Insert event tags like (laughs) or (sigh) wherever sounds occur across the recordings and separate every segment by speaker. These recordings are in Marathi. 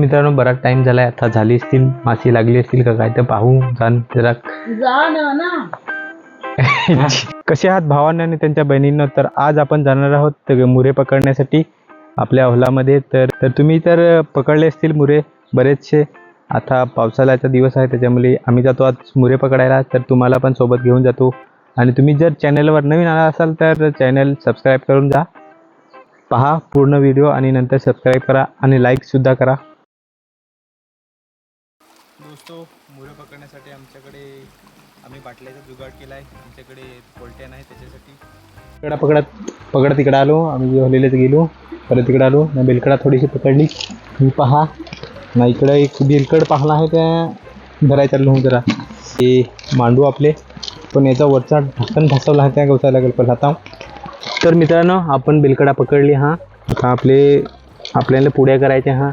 Speaker 1: मित्रांनो बराच टाइम झालाय. आता झाली असतील. माशी लागली असतील का काय तर पाहू. जाण जरा. (laughs) कसे आहात भावांना आणि त्यांच्या बहिणींना? तर आज आपण जाणार आहोत तर मुरे पकडण्यासाठी आपल्या अहलामध्ये. तर तर तुम्ही तर पकडले असतील मुरे बरेचसे. आता पावसाळ्याचा दिवस आहे त्याच्यामुळे आम्ही जातो आज मुरे पकडायला. तर तुम्हाला पण सोबत घेऊन जातो. आणि तुम्ही जर चॅनलवर नवीन आला असाल तर चॅनल सबस्क्राईब करून जा. पहा पूर्ण व्हिडिओ आणि नंतर सबस्क्राईब करा आणि लाईकसुद्धा करा. असतो मुरं पकडण्यासाठी आमच्याकडे आम्ही बाटल्याचा जुगाड केला आहे आमच्याकडे कोलट्यान आहे त्याच्यासाठी. इकडं पकडत पकडत इकडं आलो. आम्ही हलेलेच गेलो. परत इकडं आलो. ना बेलकडा थोडीशी पकडली. मी पहा. ना इकडं एक बेलकड पाहला आहे त्या धरायला चाललो होऊन जरा. ते मांडू आपले. पण याचा वरचा ढक्कन ढासवला आहे त्या गवसायला लागेल पण आता तर मित्रांनो आपण बेलकडा पकडली हा. आता आपले आपल्याला पुड्या करायच्या हा.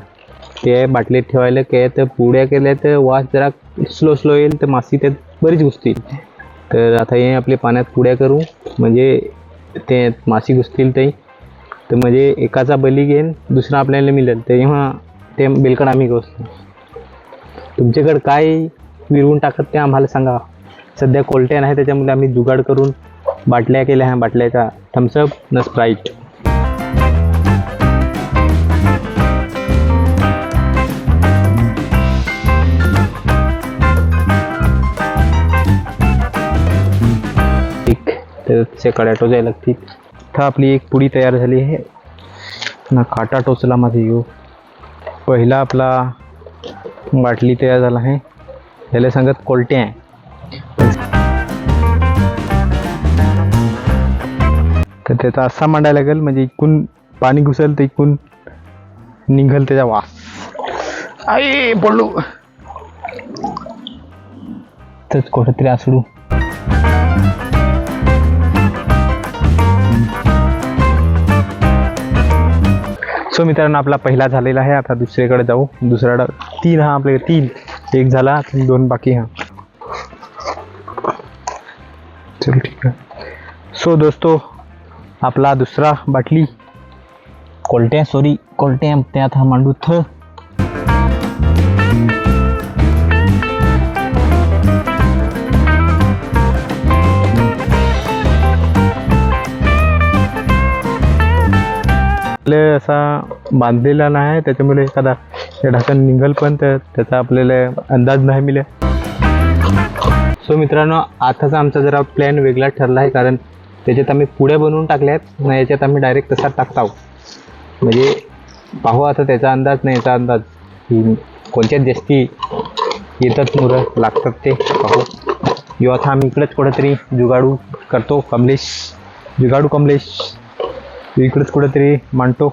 Speaker 1: ते बाटलीत ठेवायला काय तर पुड्या केल्या तर वास जरा स्लो स्लो येईल तर मासी त्यात बरीच घुसतील. तर आता हे आपले पाण्यात पुड्या करू. म्हणजे ते मासी घुसतील ते. तर म्हणजे एकाचा बली घेईन दुसरा आपल्याला मिळेल. तेव्हा ते बिलकड आम्ही घुसतो तुमच्याकडं काय विरवून टाकत ते आम्हाला सांगा. सध्या कोलट्या आहे त्याच्यामुळे आम्ही जुगाड करून बाटल्या केल्या ह्या बाटल्याचा थम्सअप न स्प्राईट एक कड्या टोचायला लागतील. इथं आपली एक पुडी तयार झाली आहे. ना काटा टोचला माझे येऊ पहिला आपला बाटली तयार झाला आहे. त्याला सांगत कोलटे आहे. तर त्याचा असा मांडायला लागेल म्हणजे इकून पाणी घुसेल तर इकून निघल त्याचा वास. आई पडलो. तर कुठंतरी आसडू. सो मित्रांनो आपला पहिला झालेला आहे. आता दुसरीकडे जाऊ. दुसरा तीन हा आपले तीन. एक झाला दोन बाकी हा. चल ठीक आहे. सो दोस्तो आपला दुसरा बाटली. कोलट्या सॉरी कोलट्या त्यात हा मांडू थ. आपले असा बांधलेला नाही त्याच्यामुळे एखादा ढाकण निघल पण तर त्याचा आपल्याला अंदाज नाही मिळेल सो मित्रांनो आताचा आमचा जरा प्लॅन वेगळा ठरला आहे कारण त्याच्यात आम्ही पुढे बनवून टाकल्यात आहेत ना याच्यात आम्ही डायरेक्ट तसा टाकत आहोत. म्हणजे पाहू आता त्याचा अंदाज नाही याचा अंदाज की कोणत्या जास्ती येतात मुलं लागतात ते पाहू. किंवा आता आम्ही इकडेच कुठंतरी जुगाडू करतो कमलेश जुगाडू कमलेश. इकडेच कुठेतरी मांडतो.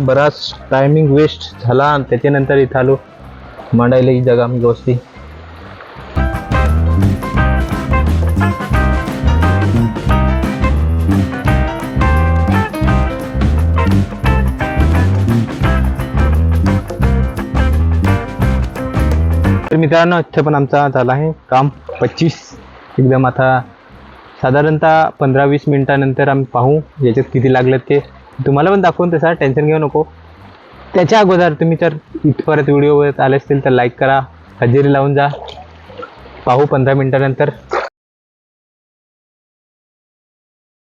Speaker 1: बराच टायमिंग वेस्ट झाला आणि त्याच्यानंतर इथं आलो. मांडायला ही जागा आम्ही व्यवस्थित. तर मित्रांनो इथं पण आमचा झाला आहे काम. पच्चीस. एकदम आता साधारणतः पंधरा वीस मिनटानंतर आम्ही पाहू याच्यात किती लागलं ते. तुम्हाला पण दाखवून तसा टेन्शन घेऊ नको. त्याच्या अगोदर तुम्ही तर इथपर्यंत व्हिडिओ आले असतील तर लाईक करा हजेरी लावून जा. पाहू पंधरा मिनटानंतर.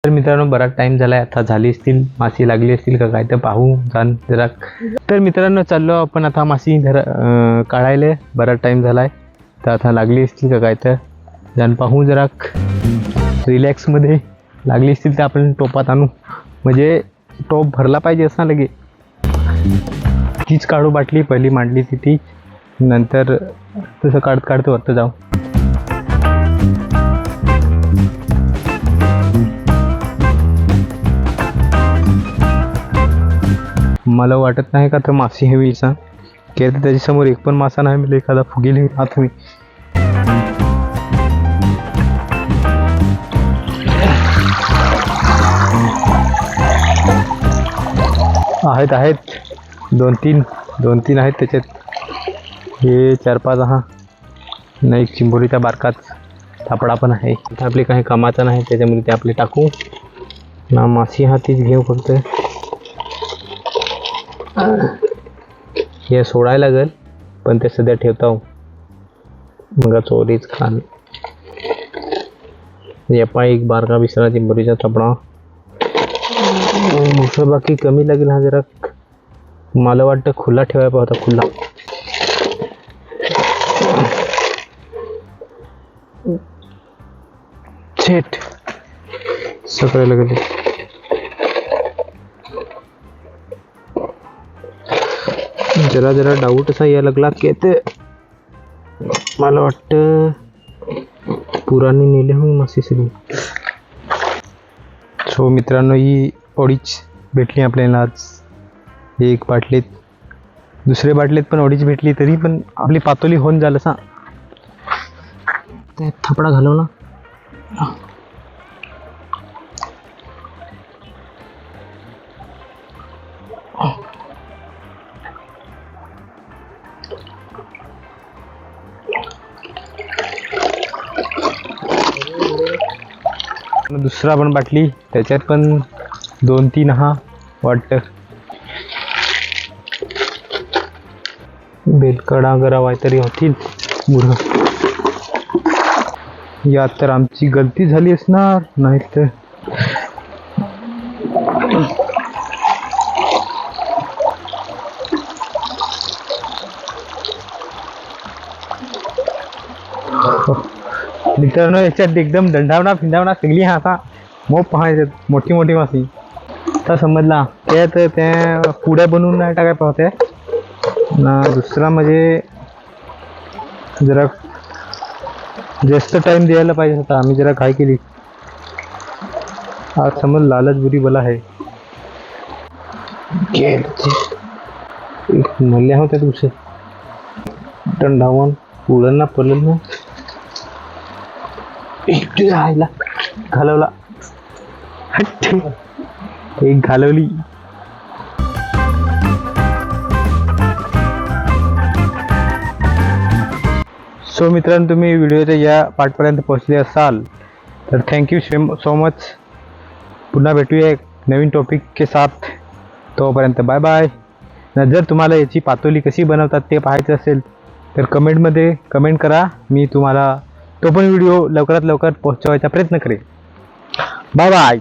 Speaker 1: तर मित्रांनो बराच टाइम झालाय आता झाली असतील मासी लागली असतील का काय तर पाहू जाण जरा. तर मित्रांनो चाललो आपण आता मासी जरा काढायला. बराच टाइम झालाय तर आता लागली असतील का काय तर जाण पाहू जरा. रिलॅक्समध्ये लागली असतील तर आपण टोपात आणू. म्हणजे टोप भरला पाहिजे असं लगे. तीच काढू बाटली पहिली मांडली ती ती नंतर तसं काढत काढत वरतं जाऊ. मला वाटत नाही का तर मासे हे विसा की त्याच्यासमोर एक पण मासा नाही मिळेल एखादा फुगेल हात मी आहेत आहेत. दोन तीन दोन तीन आहेत त्याच्यात. हे चार पाच हा. नाही एक चिंबोरीचा बारकाच सापडा पण आहे. इथं आपले काही कामाचा नाही त्याच्यामुळे ते आपले टाकू. ना मासी हा तीच घेऊ फक्त. हे सोडायला लागेल पण ते सध्या ठेवता मग चोरीच खान. यापा एक बारका विसरा चिंबोरीचा थपडा. मुसळ बाकी कमी लागेल. हा जरा मला वाटतं खुला ठेवायला होता खुला. छेट सगळं लागेल जरा जरा डाऊट असा यायला लागला की ते मला वाटतं पुराणी नेले हो मासे सगळी सो मित्रांनो ही ओडीच भेटली आपल्याला आज. एक बाटलीत. दुसरे बाटलीत पण ओडीच भेटली तरी पण आपली पातोली होऊन झालं सा त्यात थपडा घालव ना दुसरा पण बाटली. त्याच्यात पण दोन तीन हा वाटतं. बेलकडा गरावाय तरी होतील. मुरग यात तर आमची गलती झाली असणार नाही तर मित्रांनो याच्यात एकदम दंडावना फिंडावना सगळी हा आता मोप पाहायचे मोठी मोठी मासी आता समजला. त्यात त्या पुड्या बनवून नाही टाकाय पाहते. ना दुसरा म्हणजे जरा जास्त टाइम द्यायला पाहिजे होता. आम्ही जरा काय केली. आज समज लालच बुरी बला आहे. मल्ल्या होत्या तुमचे दंडावून पुढं ना पडलं ना. एकटी राहायला. घालवला. हट्ट. एक घालवली. सो मित्रांनो तुम्ही व्हिडिओच्या या पार्टपर्यंत पोहोचले असाल तर थँक्यू सो मच पुन्हा भेटूया एक नवीन टॉपिक के साथ. तोपर्यंत बाय बाय न जर तुम्हाला याची पातोली कशी बनवतात ते पाहायचं असेल तर कमेंटमध्ये कमेंट करा. मी तुम्हाला तो पण व्हिडिओ लवकरात लवकर पोहोचवायचा प्रयत्न करेन. Bye bye